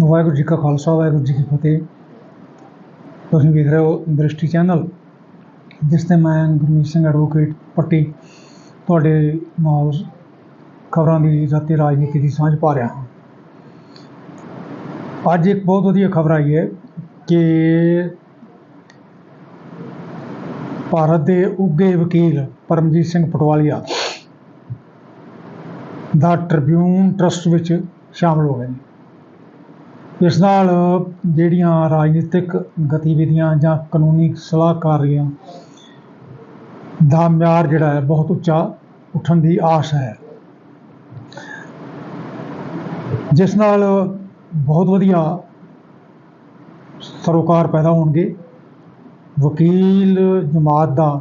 ਵਾਹਿਗੁਰੂ ਜੀ ਕਾ ਖਾਲਸਾ, ਵਾਹਿਗੁਰੂ ਜੀ ਕੀ ਫਤਿਹ। ਤੁਸੀਂ ਵੇਖ ਰਹੇ ਹੋ ਦ੍ਰਿਸ਼ਟੀ ਚੈਨਲ, ਜਿਸ ਤੇ ਮੈਂ ਗੁਰਮੀਤ ਸਿੰਘ ਐਡਵੋਕੇਟ ਪੱਟੀ ਤੁਹਾਡੇ ਨਾਲ ਖਬਰਾਂ ਦੀ ਜਾਤੀ ਰਾਜਨੀਤੀ ਦੀ ਸਾਂਝ ਪਾ ਰਿਹਾ ਹਾਂ। ਅੱਜ ਇੱਕ ਬਹੁਤ ਵਧੀਆ ਖਬਰ ਆਈ ਹੈ ਕਿ ਭਾਰਤ ਦੇ ਉੱਘੇ ਵਕੀਲ ਪਰਮਜੀਤ ਸਿੰਘ ਪਟਵਾਲੀਆ ਦਾ ਟ੍ਰਿਬਿਊਨ ਟਰਸਟ ਵਿੱਚ ਸ਼ਾਮਲ ਹੋ ਗਏ ਨੇ। ਇਸ ਨਾਲ ਜਿਹੜੀਆਂ ਰਾਜਨੀਤਿਕ ਗਤੀਵਿਧੀਆਂ ਜਾਂ ਕਾਨੂੰਨੀ ਸਲਾਹਕਾਰੀਆਂ ਦਾ ਮਿਆਰ ਜਿਹੜਾ ਹੈ ਬਹੁਤ ਉੱਚਾ ਉੱਠਣ ਦੀ ਆਸ ਹੈ। ਜਿਸ ਨਾਲ ਬਹੁਤ ਵਧੀਆ ਸਰੋਕਾਰ ਪੈਦਾ ਹੋਣਗੇ। ਵਕੀਲ ਜਮਾਤ ਦਾ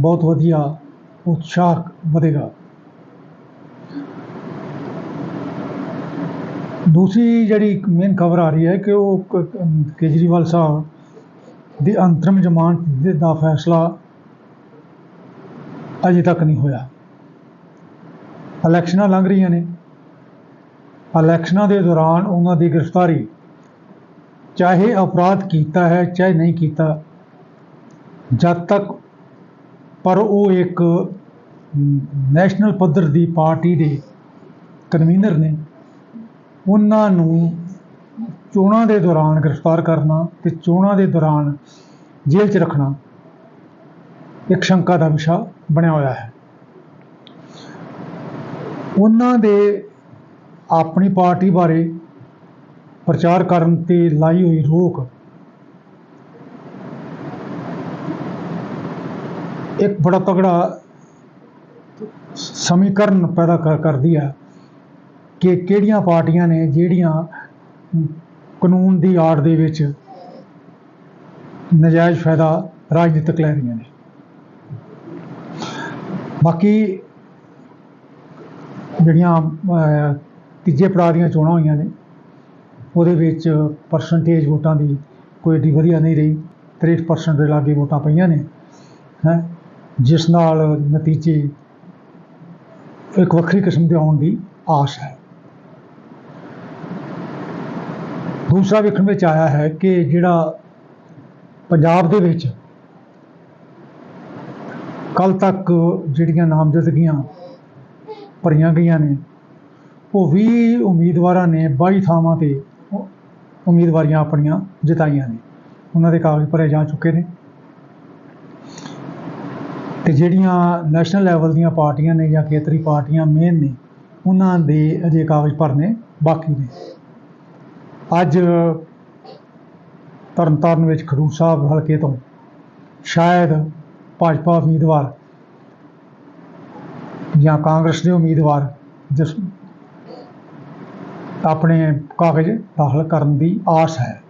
ਬਹੁਤ ਵਧੀਆ ਉਤਸ਼ਾਹ ਵਧੇਗਾ। ਦੂਸਰੀ ਜਿਹੜੀ ਮੇਨ ਖਬਰ ਆ ਰਹੀ ਹੈ ਕਿ ਉਹ ਕ- ਕ- ਕੇਜਰੀਵਾਲ ਸਾਹਿਬ ਦੀ ਅੰਤਰਿਮ ਜ਼ਮਾਨਤ ਦੇ- ਦਾ ਫੈਸਲਾ ਅਜੇ ਤੱਕ ਨਹੀਂ ਹੋਇਆ। ਇਲੈਕਸ਼ਨਾਂ ਲੰਘ ਰਹੀਆਂ ਨੇ। ਇਲੈਕਸ਼ਨਾਂ ਦੇ ਦੌਰਾਨ ਉਹਨਾਂ ਦੀ ਗ੍ਰਿਫਤਾਰੀ ਚਾਹੇ ਅਪਰਾਧ ਕੀਤਾ ਹੈ, ਚਾਹੇ ਨਹੀਂ ਕੀਤਾ, ਜਦ ਤੱਕ ਪਰ ਉਹ ਇੱਕ ਨੈਸ਼ਨਲ ਪੱਧਰ ਦੀ ਪਾਰਟੀ ਦੇ ਕਨਵੀਨਰ ਨੇ। ਉਹਨਾਂ ਨੂੰ ਚੋਣਾਂ ਦੇ ਦੌਰਾਨ ਗ੍ਰਿਫਤਾਰ ਕਰਨਾ ਤੇ ਚੋਣਾਂ ਦੇ ਦੌਰਾਨ ਜੇਲ੍ਹ 'ਚ ਰੱਖਣਾ ਇੱਕ ਸ਼ੰਕਾ ਦਾ ਵਿਸ਼ਾ ਬਣਿਆ ਹੋਇਆ ਹੈ। ਉਹਨਾਂ ਦੇ ਆਪਣੀ ਪਾਰਟੀ ਬਾਰੇ ਪ੍ਰਚਾਰ ਕਰਨ ਤੇ ਲਾਈ ਹੋਈ ਰੋਕ ਇੱਕ ਬੜਾ ਤਗੜਾ ਸਮੀਕਰਨ ਪੈਦਾ ਕਰ- ਕਰਦੀ ਹੈ। ਕਿ ਕਿਹੜੀਆਂ ਪਾਰਟੀਆਂ ਨੇ ਜਿਹੜੀਆਂ ਕਾਨੂੰਨ ਦੀ ਆੜ ਦੇ ਵਿੱਚ ਨਜਾਇਜ਼ ਫਾਇਦਾ ਰਾਜਨੀਤਿਕ ਲੈ ਰਹੀਆਂ ਨੇ। ਬਾਕੀ ਜਿਹੜੀਆਂ ਤੀਜੇ ਪੜਾਅ ਦੀਆਂ ਚੋਣਾਂ ਹੋਈਆਂ ਨੇ, ਉਹਦੇ ਵਿੱਚ ਪਰਸੈਂਟੇਜ ਵੋਟਾਂ ਦੀ ਕੋਈ ਏਡੀ ਵਧੀਆ ਨਹੀਂ ਰਹੀ। 63% ਦੇ ਲਾਗੇ ਵੋਟਾਂ ਪਈਆਂ ਨੇ, ਹੈ, ਜਿਸ ਨਾਲ ਨਤੀਜੇ ਇੱਕ ਵੱਖਰੀ ਕਿਸਮ ਦੇ ਆਉਣ ਦੀ ਆਸ ਹੈ। ਦੂਸਰਾ ਵੇਖਣ ਵਿੱਚ ਆਇਆ ਹੈ ਕਿ ਜਿਹੜਾ ਪੰਜਾਬ ਦੇ ਵਿੱਚ ਕੱਲ ਤੱਕ ਜਿਹੜੀਆਂ ਨਾਮਜ਼ਦਗੀਆਂ ਭਰੀਆਂ ਗਈਆਂ ਨੇ, ਉਹ 20 ਉਮੀਦਵਾਰਾਂ ਨੇ 22 ਥਾਵਾਂ ਤੇ ਉਮੀਦਵਾਰੀਆਂ ਆਪਣੀਆਂ ਜਿਤਾਈਆਂ ਨੇ। ਉਹਨਾਂ ਦੇ ਕਾਗਜ਼ ਭਰੇ ਜਾ ਚੁੱਕੇ ਨੇ। ਤੇ ਜਿਹੜੀਆਂ ਨੈਸ਼ਨਲ ਲੈਵਲ ਦੀਆਂ ਪਾਰਟੀਆਂ ਨੇ ਜਾਂ ਖੇਤਰੀ ਪਾਰਟੀਆਂ ਮੇਨ ਨੇ, ਉਹਨਾਂ ਦੇ ਅਜੇ ਕਾਗਜ਼ ਭਰਨੇ ਬਾਕੀ ਨੇ। ਅੱਜ ਤਰਨਤਾਰਨ ਵਿੱਚ ਖਡੂਰ ਸਾਹਿਬ ਹਲਕੇ ਤੋਂ ਸ਼ਾਇਦ ਭਾਜਪਾ ਉਮੀਦਵਾਰ ਜਾਂ ਕਾਂਗਰਸ ਦੇ ਉਮੀਦਵਾਰ ਜਿਸ ਆਪਣੇ ਕਾਗਜ਼ ਦਾਖਲ ਕਰਨ ਦੀ ਆਸ ਹੈ।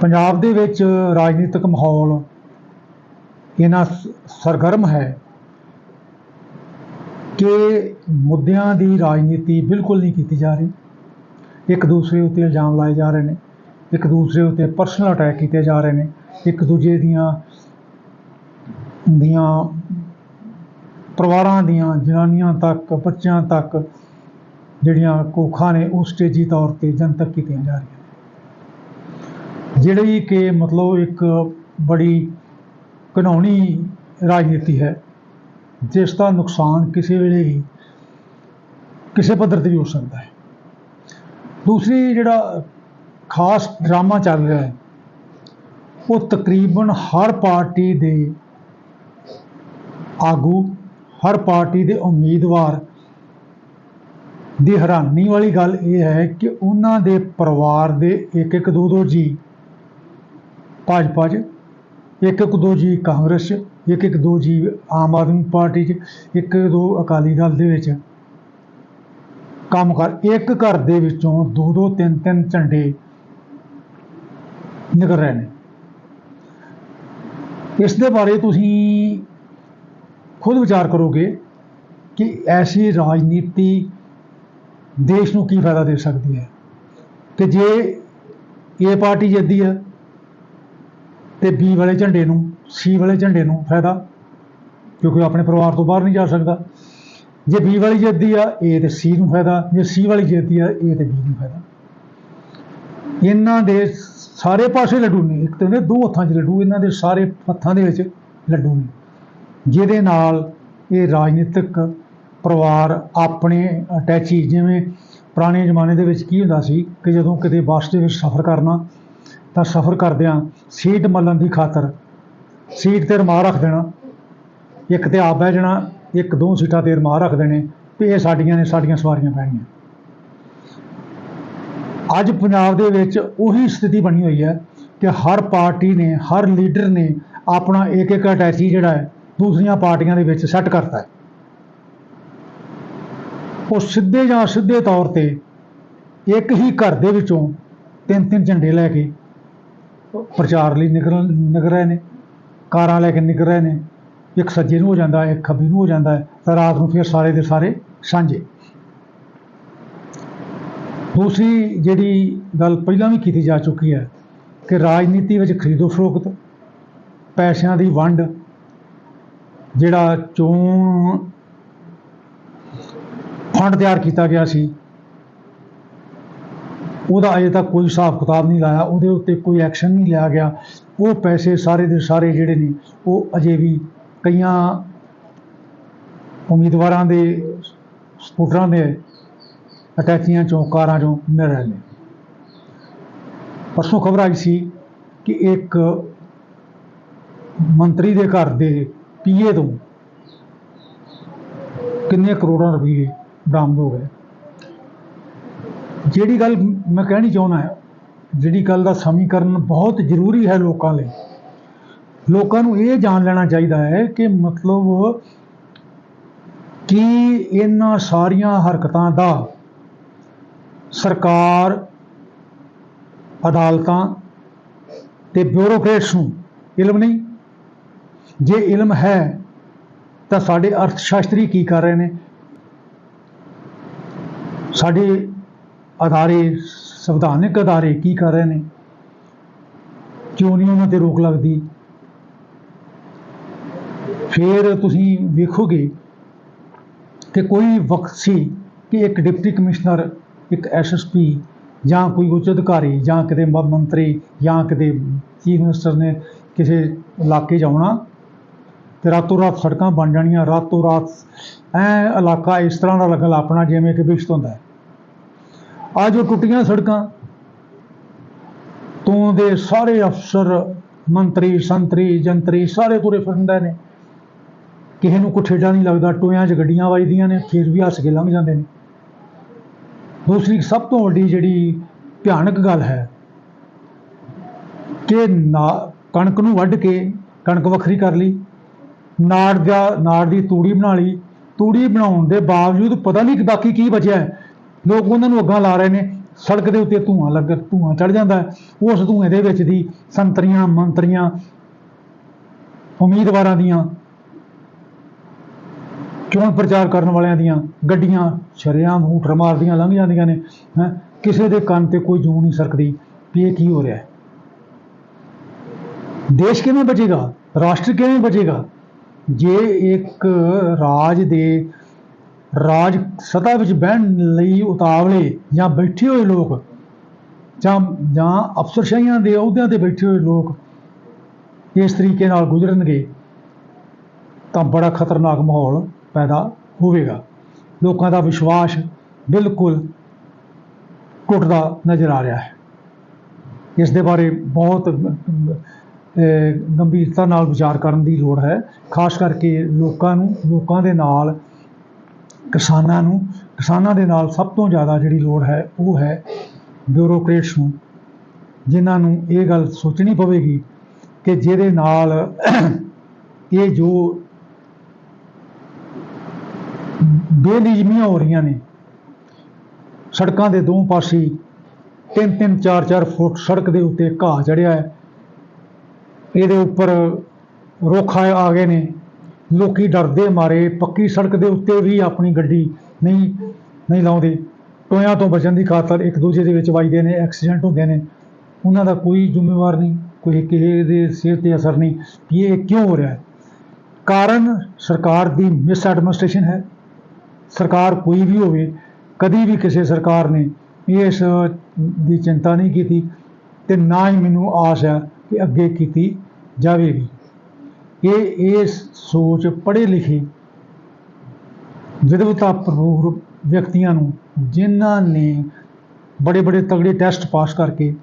ਪੰਜਾਬ ਦੇ ਵਿੱਚ ਰਾਜਨੀਤਿਕ ਮਾਹੌਲ ਇਹਨਾਂ ਸਰਗਰਮ ਹੈ ਕਿ ਮੁੱਦਿਆਂ ਦੀ ਰਾਜਨੀਤੀ ਬਿਲਕੁਲ ਨਹੀਂ ਕੀਤੀ ਜਾ ਰਹੀ। ਇੱਕ ਦੂਸਰੇ ਉੱਤੇ ਇਲਜ਼ਾਮ ਲਾਏ ਜਾ ਰਹੇ ਨੇ, ਇੱਕ ਦੂਸਰੇ ਉੱਤੇ ਪਰਸਨਲ ਅਟੈਕ ਕੀਤੇ ਜਾ ਰਹੇ ਨੇ, ਇੱਕ ਦੂਜੇ ਦੀਆਂ ਦੀਆਂ ਪਰਿਵਾਰਾਂ ਦੀਆਂ, ਜਨਾਨੀਆਂ ਤੱਕ, ਬੱਚਿਆਂ ਤੱਕ ਜਿਹੜੀਆਂ ਕੋਖਾਂ ਨੇ, ਉਹ ਸਟੇਜੀ ਤੌਰ ਤੇ ਜਨਤਕ ਕੀਤੀਆਂ ਜਾ ਰਹੀਆਂ ਜਿਹੜੀ ਕਿ ਮਤਲਬ ਇੱਕ ਬੜੀ ਘਿਨਾਉਣੀ ਰਾਜਨੀਤੀ ਹੈ ਜਿਸ ਦਾ ਨੁਕਸਾਨ ਕਿਸੇ ਵੇਲੇ ਵੀ ਕਿਸੇ ਪੱਧਰ ਤੇ ਵੀ ਹੋ ਸਕਦਾ ਹੈ। ਦੂਸਰੀ ਜਿਹੜਾ ਖਾਸ ਡਰਾਮਾ ਚੱਲ ਰਿਹਾ ਹੈ, ਉਹ ਤਕਰੀਬਨ ਹਰ ਪਾਰਟੀ ਦੇ ਆਗੂ, ਹਰ ਪਾਰਟੀ ਦੇ ਉਮੀਦਵਾਰ ਦੀ ਹੈਰਾਨੀ ਵਾਲੀ ਗੱਲ ਇਹ ਹੈ ਕਿ ਉਹਨਾਂ ਦੇ ਪਰਿਵਾਰ ਦੇ ਇੱਕ ਇੱਕ ਦੋ ਦੋ ਜੀ ਭਾਜਪਾ 'ਚ ਇੱਕ ਇੱਕ ਦੋ ਜੀ ਕਾਂਗਰਸ 'ਚ, ਇੱਕ ਇੱਕ ਦੋ ਜੀ ਆਮ ਆਦਮੀ ਪਾਰਟੀ 'ਚ, ਇੱਕ ਦੋ ਅਕਾਲੀ ਦਲ ਦੇ ਵਿੱਚ ਕੰਮ ਕਰ, ਇੱਕ ਘਰ ਦੇ ਵਿੱਚੋਂ ਦੋ ਦੋ ਤਿੰਨ ਤਿੰਨ ਝੰਡੇ ਨਿਕਲ ਰਹੇ ਨੇ। ਇਸ ਦੇ ਬਾਰੇ ਤੁਸੀਂ ਖੁਦ ਵਿਚਾਰ ਕਰੋਗੇ ਕਿ ਐਸੀ ਰਾਜਨੀਤੀ ਦੇਸ਼ ਨੂੰ ਕੀ ਫਾਇਦਾ ਦੇ ਸਕਦੀ ਹੈ? ਕਿ ਜੇ ਇਹ ਪਾਰਟੀ ਜਿੱਤਦੀ ਹੈ ਤੇ ਬੀ ਵਾਲੇ ਝੰਡੇ ਨੂੰ, ਸੀ ਵਾਲੇ ਝੰਡੇ ਨੂੰ ਫਾਇਦਾ, ਕਿਉਂਕਿ ਉਹ ਆਪਣੇ ਪਰਿਵਾਰ ਤੋਂ ਬਾਹਰ ਨਹੀਂ ਜਾ ਸਕਦਾ। ਜੇ ਬੀ ਵਾਲੀ ਜਿੱਤਦੀ ਆ, ਏ ਤੇ ਸੀ ਨੂੰ ਫਾਇਦਾ, ਜੇ ਸੀ ਵਾਲੀ ਜਿੱਤਦੀ ਆ, ਏ ਤੇ ਬੀ ਨੂੰ ਫਾਇਦਾ। ਇਹਨਾਂ ਦੇ ਸਾਰੇ ਪਾਸੇ ਲੱਡੂ ਨੇ, ਇੱਕ ਤੇ ਨੇ ਦੋ ਹੱਥਾਂ 'ਚ ਲੱਡੂ, ਇਹਨਾਂ ਦੇ ਸਾਰੇ ਹੱਥਾਂ ਦੇ ਵਿੱਚ ਲੱਡੂ ਨੇ। ਜਿਹਦੇ ਨਾਲ ਇਹ ਰਾਜਨੀਤਿਕ ਪਰਿਵਾਰ ਆਪਣੇ ਅਟੈਚੀ, ਜਿਵੇਂ ਪੁਰਾਣੇ ਜ਼ਮਾਨੇ ਦੇ ਵਿੱਚ ਕੀ ਹੁੰਦਾ ਸੀ ਕਿ ਜਦੋਂ ਕਿਤੇ ਬੱਸ ਦੇ ਵਿੱਚ ਸਫ਼ਰ ਕਰਨਾ ਤਾਂ ਸਫ਼ਰ ਕਰਦਿਆਂ ਸੀਟ ਮੱਲਣ ਦੀ ਖਾਤਰ। ਸੀਟ ਤੇ ਰਮਾਲ ਰੱਖ ਦੇਣਾ। ਇੱਕ ਤੇ ਆਪ ਬਹਿ ਜਾਣਾ, ਇੱਕ ਦੋ ਸੀਟਾਂ ਤੇ ਰਮਾਲ ਰੱਖ ਦੇਣੇ। ਵੀ ਇਹ ਸਾਡੀਆਂ ਨੇ, ਸਾਡੀਆਂ ਸਵਾਰੀਆਂ ਪੈਣੀਆਂ ਅੱਜ ਪੰਜਾਬ ਦੇ ਵਿੱਚ ਉਹੀ ਸਥਿਤੀ ਬਣੀ ਹੋਈ ਹੈ ਕਿ ਹਰ ਪਾਰਟੀ ਨੇ, ਹਰ ਲੀਡਰ ਨੇ ਆਪਣਾ ਇੱਕ ਇੱਕ ਅਟੈਚੀ ਜਿਹੜਾ ਹੈ, ਦੂਸਰੀਆਂ ਪਾਰਟੀਆਂ ਦੇ ਵਿੱਚ ਸੈੱਟ ਕਰਤਾ ਹੈ। ਉਹ ਸਿੱਧੇ ਜਾਂ ਸਿੱਧੇ ਤੌਰ ਤੇ ਇੱਕ ਹੀ ਘਰ ਦੇ ਵਿੱਚੋਂ ਤਿੰਨ ਤਿੰਨ ਝੰਡੇ ਲੈ ਕੇ ਪ੍ਰਚਾਰ ਲਈ ਨਿਕਲ ਨਿਕਲ ਰਹੇ ਨੇ। ਕਾਰਾਂ ਲੈ ਕੇ ਨਿਕਲ ਰਹੇ ਨੇ। ਇੱਕ ਸੱਜੇ ਨੂੰ ਹੋ ਜਾਂਦਾ ਹੈ, ਇੱਕ ਖੱਬੇ ਨੂੰ ਹੋ ਜਾਂਦਾ ਹੈ। ਤਾਂ ਰਾਤ ਨੂੰ ਫਿਰ ਸਾਰੇ ਦੇ ਸਾਰੇ ਸਾਂਝੇ। ਦੂਸਰੀ ਜਿਹੜੀ ਗੱਲ ਪਹਿਲਾਂ ਵੀ ਕੀਤੀ ਜਾ ਚੁੱਕੀ ਹੈ ਕਿ ਰਾਜਨੀਤੀ ਵਿੱਚ ਖਰੀਦੋ ਫਰੋਖਤ, ਪੈਸਿਆਂ ਦੀ ਵੰਡ, ਜਿਹੜਾ ਚੋਣ ਫੰਡ ਤਿਆਰ ਕੀਤਾ ਗਿਆ ਸੀ ਉਹਦਾ ਅਜੇ ਤੱਕ ਕੋਈ ਹਿਸਾਬ ਕਿਤਾਬ ਨਹੀਂ ਲਾਇਆ, ਉਹਦੇ ਉੱਤੇ ਕੋਈ ਐਕਸ਼ਨ ਨਹੀਂ ਲਿਆ ਗਿਆ। ਉਹ ਪੈਸੇ ਸਾਰੇ ਦੇ ਸਾਰੇ ਜਿਹੜੇ ਨੇ, ਉਹ ਅਜੇ ਵੀ ਕਈਆਂ ਉਮੀਦਵਾਰਾਂ ਦੇ ਸਪੋਰਟਰਾਂ ਦੇ ਅਟੈਚੀਆਂ ਚੋਂ, ਕਾਰਾਂ ਚੋਂ ਮਿਲ ਰਹੇ ਨੇ। ਪਰਸੋਂ ਖਬਰ ਆਈ ਸੀ ਕਿ ਇੱਕ ਮੰਤਰੀ ਦੇ ਘਰ ਦੇ ਪੀਏ ਤੋਂ ਕਿੰਨੇ ਕਰੋੜਾਂ ਰੁਪਏ ਬਰਾਮਦ ਹੋ ਗਏ। ਜਿਹੜੀ ਗੱਲ ਮੈਂ ਕਹਿਣੀ ਚਾਹੁੰਦਾ ਹਾਂ, ਜਿਹੜੀ ਗੱਲ ਦਾ ਸਮੀਕਰਨ ਬਹੁਤ ਜ਼ਰੂਰੀ ਹੈ ਲੋਕਾਂ ਲਈ। ਲੋਕਾਂ ਨੂੰ ਇਹ ਜਾਣ ਲੈਣਾ ਚਾਹੀਦਾ ਹੈ ਕਿ ਮਤਲਬ ਕੀ ਇਹਨਾਂ ਸਾਰੀਆਂ ਹਰਕਤਾਂ ਦਾ ਸਰਕਾਰ ਅਦਾਲਤਾਂ ਤੇ ਬਿਊਰੋਕ੍ਰੇਟਸ ਨੂੰ ਇਲਮ ਨਹੀਂ। ਜੇ ਇਲਮ ਹੈ, ਤਾਂ ਸਾਡੇ ਅਰਥ ਸ਼ਾਸਤਰੀ ਕੀ ਕਰ ਰਹੇ ਨੇ? ਸਾਡੇ ਅਦਾਰੇ, ਸੰਵਿਧਾਨਿਕ ਅਦਾਰੇ ਕੀ ਕਰ ਰਹੇ ਨੇ? ਕਿਉਂ ਨਹੀਂ ਉਹਨਾਂ ਤੇ ਰੋਕ ਲੱਗਦੀ? ਫਿਰ ਤੁਸੀਂ ਵੇਖੋਗੇ ਕਿ ਕੋਈ ਵਕਤ ਸੀ ਕਿ ਇੱਕ ਡਿਪਟੀ ਕਮਿਸ਼ਨਰ, ਇੱਕ ਐਸਐਸਪੀ ਜਾਂ ਕੋਈ ਉੱਚ ਅਧਿਕਾਰੀ ਜਾਂ ਕਿਤੇ ਮੰਤਰੀ ਜਾਂ ਕਿਤੇ ਚੀਫ ਮਿਨਿਸਟਰ ਨੇ ਕਿਸੇ ਇਲਾਕੇ 'ਚ ਆਉਣਾ ਤੇ ਰਾਤੋਂ ਰਾਤ ਸੜਕਾਂ ਬਣ ਜਾਣੀਆਂ, ਰਾਤੋਂ ਰਾਤ ਐ ਇਲਾਕਾ ਇਸ ਤਰ੍ਹਾਂ ਦਾ ਲੱਗਣ ਆਪਣਾ ਜਿਵੇਂ ਕਿ ਵਿਸ਼ਤ ਹੁੰਦਾ ਹੈ। ਅੱਜ ਉਹ ਟੁੱਟੀਆਂ ਸੜਕਾਂ। ਤੋਂ ਦੇ ਸਾਰੇ ਅਫਸਰ, ਮੰਤਰੀ, ਸੰਤਰੀ, ਜੰਤਰੀ ਸਾਰੇ ਤੁਰੇ ਫਿਰਦੇ ਨੇ। ਕਿਸੇ ਨੂੰ ਕੋਈ ਨਹੀਂ ਲੱਗਦਾ, ਟੋਇਆਂ 'ਚ ਗੱਡੀਆਂ ਵੱਜਦੀਆਂ ਨੇ, ਫਿਰ ਵੀ ਹੱਸ ਕੇ ਲੰਘ ਜਾਂਦੇ ਨੇ। ਦੂਸਰੀ ਸਭ ਤੋਂ ਵੱਡੀ ਜਿਹੜੀ ਭਿਆਨਕ ਗੱਲ ਹੈ ਕਿ ਨਾ ਕਣਕ ਨੂੰ ਵੱਢ ਕੇ ਕਣਕ ਵੱਖਰੀ ਕਰ ਲਈ, ਨਾੜ ਦਾ ਨਾੜ ਦੀ ਤੂੜੀ ਬਣਾ ਲਈ। ਤੂੜੀ ਬਣਾਉਣ ਦੇ ਬਾਵਜੂਦ ਪਤਾ ਨਹੀਂ ਬਾਕੀ ਕੀ ਬਚਿਆ। ਲੋਕ ਉਹਨਾਂ ਨੂੰ ਅੱਗਾਂ ਲਾ ਰਹੇ ਨੇ, ਸੜਕ ਦੇ ਉੱਤੇ ਧੂਆਂ ਲੱਗ, ਧੂਆਂ ਚੜ ਜਾਂਦਾ ਉਸ ਧੂਏ ਦੇ ਵਿੱਚ ਦੀ ਸੰਤਰੀਆਂ, ਮੰਤਰੀਆਂ, ਉਮੀਦਵਾਰਾਂ ਦੀਆਂ, ਚੋਣ ਪ੍ਰਚਾਰ ਕਰਨ ਵਾਲਿਆਂ ਦੀਆਂ ਗੱਡੀਆਂ ਸ਼ਰੇਆਮ ਹੂਟਰ ਮਾਰਦੀਆਂ, ਲੰਘ ਜਾਂਦੀਆਂ ਨੇ, ਹੈ। ਕਿਸੇ ਦੇ ਕੰਨ ਤੇ ਕੋਈ ਜੂੰ ਨਹੀਂ ਸਰਕਦੀ ਵੀ ਇਹ ਕੀ ਹੋ ਰਿਹਾ ਹੈ। ਦੇਸ਼ ਕਿਵੇਂ ਬਚੇਗਾ? ਰਾਸ਼ਟਰ ਕਿਵੇਂ ਬਚੇਗਾ? ਜੇ ਇੱਕ ਰਾਜ ਦੇ ਰਾਜ ਸਤਾ ਵਿੱਚ ਬਹਿਣ ਲਈ ਉਤਾਵਲੇ ਜਾਂ ਬੈਠੇ ਹੋਏ ਲੋਕ ਜਾਂ ਜਾਂ ਅਫਸਰਸ਼ਾਹੀਆਂ ਦੇ ਅਹੁਦਿਆਂ ਤੇ ਬੈਠੇ ਹੋਏ ਲੋਕ ਇਸ ਤਰੀਕੇ ਨਾਲ ਗੁਜ਼ਰਨਗੇ, ਤਾਂ ਬੜਾ ਖਤਰਨਾਕ ਮਾਹੌਲ ਪੈਦਾ ਹੋਵੇਗਾ। ਲੋਕਾਂ ਦਾ ਵਿਸ਼ਵਾਸ ਬਿਲਕੁਲ ਟੁੱਟਦਾ ਨਜ਼ਰ ਆ ਰਿਹਾ ਹੈ। ਇਸ ਦੇ ਬਾਰੇ ਬਹੁਤ ਗੰਭੀਰਤਾ ਨਾਲ ਵਿਚਾਰ ਕਰਨ ਦੀ ਲੋੜ ਹੈ, ਖਾਸ ਕਰਕੇ ਲੋਕਾਂ ਨੂੰ, ਲੋਕਾਂ ਦੇ ਨਾਲ ਕਿਸਾਨਾਂ ਨੂੰ, ਕਿਸਾਨਾਂ ਦੇ ਨਾਲ ਸਭ ਤੋਂ ਜ਼ਿਆਦਾ ਜਿਹੜੀ ਲੋੜ ਹੈ, ਉਹ ਹੈ ਬਿਊਰੋਕਰੇਟਸ ਨੂੰ, ਜਿਨ੍ਹਾਂ ਨੂੰ ਇਹ ਗੱਲ ਸੋਚਣੀ ਪਵੇਗੀ ਕਿ ਜਿਹਦੇ ਨਾਲ ਇਹ ਜੋ ਬੇਨਿਯਮੀਆਂ ਹੋ ਰਹੀਆਂ ਨੇ, ਸੜਕਾਂ ਦੇ ਦੋ ਪਾਸੇ ਤਿੰਨ ਤਿੰਨ, ਚਾਰ ਚਾਰ ਫੁੱਟ ਸੜਕ ਦੇ ਉੱਤੇ ਘਾਹ ਚੜਿਆ ਹੈ, ਇਹਦੇ ਉੱਪਰ ਰੁੱਖ ਆ ਗਏ ਨੇ ਲੋਕੀ ਡਰਦੇ ਮਾਰੇ, ਪੱਕੀ ਸੜਕ ਦੇ ਉੱਤੇ ਵੀ ਆਪਣੀ ਗੱਡੀ ਨਹੀਂ ਨਹੀਂ ਲਾਉਂਦੇ। ਟੋਇਆਂ ਤੋਂ ਬਚਣ ਦੀ ਖਾਤਰ ਇੱਕ ਦੂਜੇ ਦੇ ਵਿੱਚ ਵੱਜਦੇ ਨੇ, ਐਕਸੀਡੈਂਟ ਹੁੰਦੇ ਨੇ। ਉਹਨਾਂ ਦਾ ਕੋਈ ਜ਼ਿੰਮੇਵਾਰ ਨਹੀਂ, ਕੋਈ ਕਿਸੇ ਦੇ ਸਿਹਤ ਤੇ ਅਸਰ ਨਹੀਂ, ਕਿ ਇਹ ਕਿਉਂ ਹੋ ਰਿਹਾ ਹੈ? ਕਾਰਨ ਸਰਕਾਰ ਦੀ ਮਿਸ ਐਡਮਿਨਿਸਟ੍ਰੇਸ਼ਨ ਹੈ। ਸਰਕਾਰ ਕੋਈ ਵੀ ਹੋਵੇ, ਕਦੀ ਵੀ ਕਿਸੇ ਸਰਕਾਰ ਨੇ ਇਸ ਦੀ ਚਿੰਤਾ ਨਹੀਂ ਕੀਤੀ ਤੇ ਨਾ ਹੀ ਮੈਨੂੰ ਆਸ ਹੈ ਕਿ ਅੱਗੇ ਕੀਤੀ ਜਾਵੇਗੀ। ਇਹ ਇਸ ਸੋਚ ਪੜ੍ਹੇ ਲਿਖੇ ਵਿਦਵਤਾ ਭਰਪੂਰ ਵਿਅਕਤੀਆਂ ਨੂੰ ਜਿਨ੍ਹਾਂ ਨੇ ਬੜੇ ਬੜੇ ਤਗੜੇ ਟੈਸਟ ਪਾਸ ਕਰਕੇ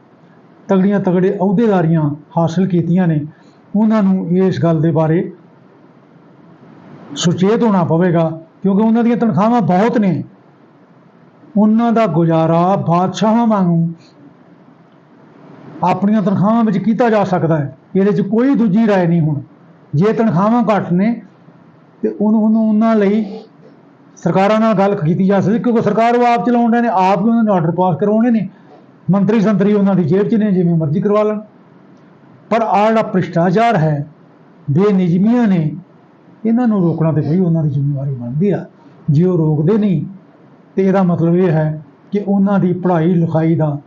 ਤਗੜੀਆਂ ਤਗੜੇ ਅਹੁਦੇਦਾਰੀਆਂ ਹਾਸਲ ਕੀਤੀਆਂ ਨੇ, ਉਹਨਾਂ ਨੂੰ ਇਸ ਗੱਲ ਦੇ ਬਾਰੇ ਸੁਚੇਤ ਹੋਣਾ ਪਵੇਗਾ ਕਿਉਂਕਿ ਉਹਨਾਂ ਦੀਆਂ ਤਨਖਾਹਾਂ ਬਹੁਤ ਨੇ। ਉਹਨਾਂ ਦਾ ਗੁਜ਼ਾਰਾ ਬਾਦਸ਼ਾਹਾਂ ਵਾਂਗੂ ਆਪਣੀਆਂ ਤਨਖਾਹਾਂ ਵਿੱਚ ਕੀਤਾ ਜਾ ਸਕਦਾ ਹੈ। ਇਹਦੇ 'ਚ ਕੋਈ ਦੂਜੀ ਰਾਏ ਨਹੀਂ ਹੁਣ। ਜੇ ਤਨਖਾਹਾਂ ਘੱਟ ਨੇ, ਤੇ ਉਹਨੂੰ ਉਹਨੂੰ ਉਹਨਾਂ ਲਈ ਸਰਕਾਰਾਂ ਨਾਲ ਗੱਲ ਕੀਤੀ ਜਾ ਸਕਦੀ, ਕਿਉਂਕਿ ਸਰਕਾਰ ਉਹ ਆਪ ਚਲਾਉਣ ਰਹੇ ਨੇ, ਆਪ ਹੀ ਉਹਨਾਂ ਨੇ ਆਰਡਰ ਪਾਸ ਕਰਵਾਉਣੇ ਨੇ, ਮੰਤਰੀ ਸੰਤਰੀ ਉਹਨਾਂ ਦੀ ਜੇਬ 'ਚ ਨੇ, ਜਿਵੇਂ ਮਰਜ਼ੀ ਕਰਵਾ ਲੈਣ। ਪਰ ਆਹ ਜਿਹੜਾ ਭ੍ਰਿਸ਼ਟਾਚਾਰ ਹੈ ਬੇਨਿਯਮੀਆਂ ਨੇ, ਇਹਨਾਂ ਨੂੰ ਰੋਕਣਾ ਤੇ ਬਈ ਉਹਨਾਂ ਦੀ ਜ਼ਿੰਮੇਵਾਰੀ ਬਣਦੀ ਆ। ਜੇ ਉਹ ਰੋਕਦੇ ਨਹੀਂ, ਤੇ ਇਹਦਾ ਮਤਲਬ ਇਹ ਹੈ ਕਿ ਉਹਨਾਂ ਦੀ ਪੜ੍ਹਾਈ ਲਿਖਾਈ ਦਾ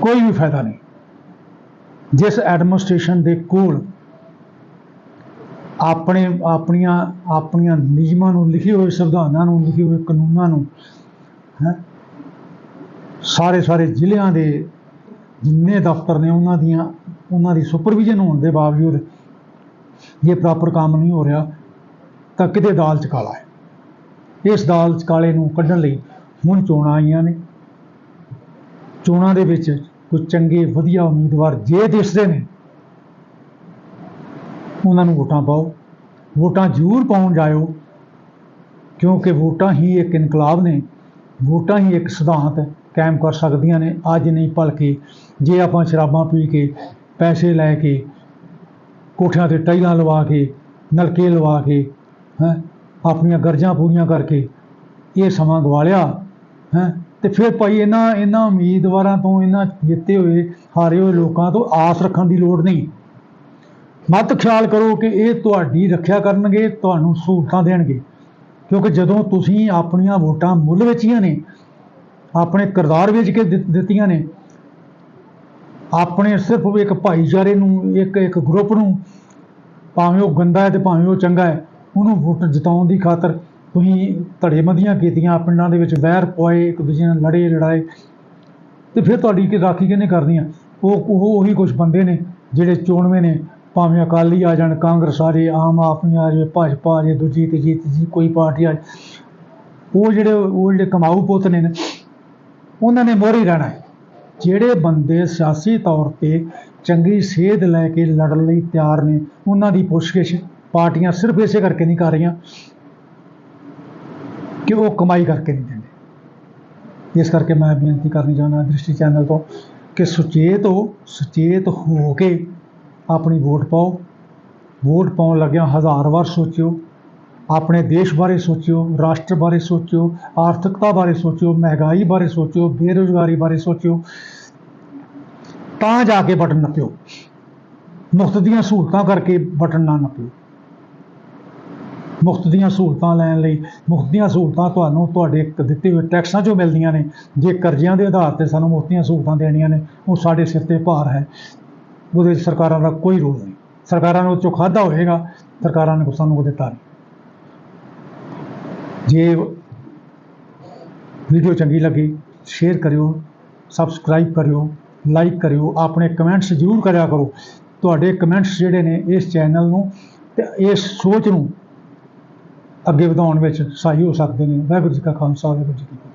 ਕੋਈ ਵੀ ਫਾਇਦਾ ਨਹੀਂ। ਜਿਸ ਐਡਮਿਨਿਸਟ੍ਰੇਸ਼ਨ ਦੇ ਕੋਲ ਆਪਣੇ, ਆਪਣੀਆਂ ਆਪਣੀਆਂ ਨਿਯਮਾਂ ਨੂੰ, ਲਿਖੇ ਹੋਏ ਸੰਵਿਧਾਨਾਂ ਨੂੰ, ਲਿਖੇ ਹੋਏ ਕਾਨੂੰਨਾਂ ਨੂੰ, ਹੈ, ਸਾਰੇ ਸਾਰੇ ਜ਼ਿਲ੍ਹਿਆਂ ਦੇ ਜਿੰਨੇ ਦਫ਼ਤਰ ਨੇ ਉਹਨਾਂ ਦੀਆਂ, ਉਹਨਾਂ ਦੀ ਸੁਪਰਵਿਜ਼ਨ ਹੋਣ ਦੇ ਬਾਵਜੂਦ ਜੇ ਪ੍ਰੋਪਰ ਕੰਮ ਨਹੀਂ ਹੋ ਰਿਹਾ, ਤਾਂ ਕਿਤੇ ਦਾਲ ਚ ਕਾਲਾ ਹੈ। ਇਸ ਦਾਲ ਚ ਕਾਲੇ ਨੂੰ ਕੱਢਣ ਲਈ ਹੁਣ ਚੋਣਾਂ ਆਈਆਂ ਨੇ। ਚੋਣਾਂ ਦੇ ਵਿੱਚ ਕੋਈ ਚੰਗੇ, ਵਧੀਆ ਉਮੀਦਵਾਰ ਜੇ ਦਿਸਦੇ ਨੇ, ਉਹਨਾਂ ਨੂੰ ਵੋਟਾਂ ਪਾਓ। ਵੋਟਾਂ ਜ਼ਰੂਰ ਪਾਉਣ ਜਾਇਓ, ਕਿਉਂਕਿ ਵੋਟਾਂ ਹੀ ਇੱਕ ਇਨਕਲਾਬ ਨੇ, ਵੋਟਾਂ ਹੀ ਇੱਕ ਸਿਧਾਂਤ ਕਾਇਮ ਕਰ ਸਕਦੀਆਂ ਨੇ। ਅੱਜ ਨਹੀਂ ਭਲਕੇ, ਜੇ ਆਪਾਂ ਸ਼ਰਾਬਾਂ ਪੀ ਕੇ, ਪੈਸੇ ਲੈ ਕੇ, ਕੋਠਿਆਂ ਤੇ ਟਾਈਲਾਂ ਲਵਾ ਕੇ, ਨਲਕੇ ਲਵਾ ਕੇ, ਹੈ, ਆਪਣੀਆਂ ਗਰਜਾਂ ਪੂਰੀਆਂ ਕਰਕੇ ਇਹ ਸਮਾਂ ਗਵਾ ਲਿਆ ਹੈ ਤੇ ਫਿਰ ਭਾਈ ਇਹਨਾਂ ਇਹਨਾਂ ਉਮੀਦਵਾਰਾਂ ਤੋਂ, ਇਹਨਾਂ ਜਿੱਤੇ ਹੋਏ, ਹਾਰੇ ਹੋਏ ਲੋਕਾਂ ਤੋਂ ਆਸ ਰੱਖਣ ਦੀ ਲੋੜ ਨਹੀਂ। ਮਤ ਖਿਆਲ ਕਰੋ ਕਿ ਇਹ ਤੁਹਾਡੀ ਰੱਖਿਆ ਕਰਨਗੇ, ਤੁਹਾਨੂੰ ਸਹੂਲਤਾਂ ਦੇਣਗੇ। ਕਿਉਂਕਿ ਜਦੋਂ ਤੁਸੀਂ ਆਪਣੀਆਂ ਵੋਟਾਂ ਮੁੱਲ ਵੇਚੀਆਂ ਨੇ, ਆਪਣੇ ਕਿਰਦਾਰ ਵੇਚ ਕੇ ਦਿੱਤੀਆਂ ਨੇ, ਆਪਣੇ ਸਿਰਫ ਇੱਕ ਭਾਈਚਾਰੇ ਨੂੰ, ਇੱਕ ਇੱਕ ਗਰੁੱਪ ਨੂੰ, ਭਾਵੇਂ ਉਹ ਗੰਦਾ ਹੈ ਤੇ ਭਾਵੇਂ ਉਹ ਚੰਗਾ ਹੈ, ਉਹਨੂੰ ਵੋਟ ਜਿਤਾਉਣ ਦੀ ਖਾਤਰ ਤੁਸੀਂ ਧੜੇਬੰਦੀਆਂ ਕੀਤੀਆਂ ਪਿੰਡਾਂ ਦੇ ਵਿੱਚ ਵੈਰ ਪਵਾਏ, ਇੱਕ ਦੂਜੇ ਨਾਲ ਲੜੇ, ਲੜਾਏ। ਤੇ ਫਿਰ ਤੁਹਾਡੀ ਕਿ ਰਾਖੀ ਕਿਹਨੇ ਕਰਨੀ ਆ? ਉਹ ਉਹ ਉਹੀ ਕੁਝ ਬੰਦੇ ਨੇ ਜਿਹੜੇ ਚੋਣਵੇਂ ਨੇ, ਭਾਵੇਂ ਅਕਾਲੀ ਆ ਜਾਣ, ਕਾਂਗਰਸ ਆ ਜੇ, ਆਮ ਆਦਮੀ ਆ ਜੇ, ਭਾਜਪਾ ਆ ਜੇ, ਦੂਜੀ ਤੀਜੀ ਤੀਜੀ ਕੋਈ ਪਾਰਟੀ ਆ ਜਾਏ। ਉਹ ਜਿਹੜੇ ਉਹ ਜਿਹੜੇ ਕਮਾਊ ਪੁੱਤ ਨੇ ਉਹਨਾਂ ਨੇ ਮੋਹਰੇ ਰਹਿਣਾ ਹੈ। ਜਿਹੜੇ ਬੰਦੇ ਸਿਆਸੀ ਤੌਰ ਤੇ ਚੰਗੀ ਸੇਧ ਲੈ ਕੇ ਲੜਨ ਲਈ ਤਿਆਰ ਨੇ, ਉਹਨਾਂ ਦੀ ਪੁੱਛਗਿੱਛ ਪਾਰਟੀਆਂ ਸਿਰਫ ਇਸੇ ਕਰਕੇ ਨਹੀਂ ਕਰ ਰਹੀਆਂ। ਕਿ ਉਹ ਕਮਾਈ ਕਰਕੇ ਨਹੀਂ ਦਿੰਦੇ। ਇਸ ਕਰਕੇ ਮੈਂ ਬੇਨਤੀ ਕਰਨੀ ਚਾਹੁੰਦਾ ਦ੍ਰਿਸ਼ਟੀ ਚੈਨਲ ਤੋਂ ਕਿ ਸੁਚੇਤ ਹੋ ਸੁਚੇਤ ਹੋ ਕੇ ਆਪਣੀ ਵੋਟ ਪਾਓ। ਵੋਟ ਪਾਉਣ ਲੱਗਿਆ ਹਜ਼ਾਰ ਵਾਰ ਸੋਚਿਓ। ਆਪਣੇ ਦੇਸ਼ ਬਾਰੇ ਸੋਚਿਓ, ਰਾਸ਼ਟਰ ਬਾਰੇ ਸੋਚਿਓ, ਆਰਥਿਕਤਾ ਬਾਰੇ ਸੋਚਿਓ, ਮਹਿੰਗਾਈ ਬਾਰੇ ਸੋਚਿਓ, ਬੇਰੁਜ਼ਗਾਰੀ ਬਾਰੇ ਸੋਚਿਓ। ਤਾਂ ਜਾ ਕੇ ਬਟਨ ਨੱਪਿਓ। ਮੁਫਤ ਦੀਆਂ ਸਹੂਲਤਾਂ ਕਰਕੇ ਬਟਨ ਨਾ ਨੱਪਿਓ। ਮੁਫਤ ਦੀਆਂ ਸਹੂਲਤਾਂ ਲੈਣ ਲਈ, ਮੁਫਤ ਦੀਆਂ ਸਹੂਲਤਾਂ ਤੁਹਾਨੂੰ ਤੁਹਾਡੇ ਦਿੱਤੇ ਹੋਏ ਟੈਕਸਾਂ 'ਚੋਂ ਮਿਲਦੀਆਂ ਨੇ। ਜੇ ਕਰਜ਼ਿਆਂ ਦੇ ਆਧਾਰ ਤੇ ਸਾਨੂੰ ਮੁਫਤ ਦੀਆਂ ਸਹੂਲਤਾਂ ਦੇਣੀਆਂ ਨੇ, ਉਹ ਸਾਡੇ ਸਿਰ ਤੇ ਭਾਰ ਹੈ। ਉਹਦੇ ਵਿੱਚ ਸਰਕਾਰਾਂ ਦਾ ਕੋਈ ਰੋਲ ਨਹੀਂ। ਸਰਕਾਰਾਂ ਨੇ ਉਹ 'ਚੋਂ ਖਾਧਾ ਹੋਏਗਾ, ਸਰਕਾਰਾਂ ਨੇ ਸਾਨੂੰ ਉਹ ਦਿੱਤਾ ਨਹੀਂ ਜੇ ਵੀਡੀਓ ਚੰਗੀ ਲੱਗੀ, ਸ਼ੇਅਰ ਕਰਿਓ, ਸਬਸਕ੍ਰਾਈਬ ਕਰਿਓ, ਲਾਈਕ ਕਰਿਓ, ਆਪਣੇ ਕਮੈਂਟਸ ਜ਼ਰੂਰ ਕਰਿਆ ਕਰੋ। ਤੁਹਾਡੇ ਕਮੈਂਟਸ ਜਿਹੜੇ ਨੇ ਇਸ ਚੈਨਲ ਨੂੰ ਤੇ ਇਸ ਸੋਚ ਨੂੰ ਅੱਗੇ ਵਧਾਉਣ ਵਿੱਚ ਸਹਾਈ ਹੋ ਸਕਦੇ ਨੇ। ਵਾਹਿਗੁਰੂ ਜੀ ਕਾ ਖਾਲਸਾ, ਵਾਹਿਗੁਰੂ ਜੀ ਕੀ ਫਤਿਹ।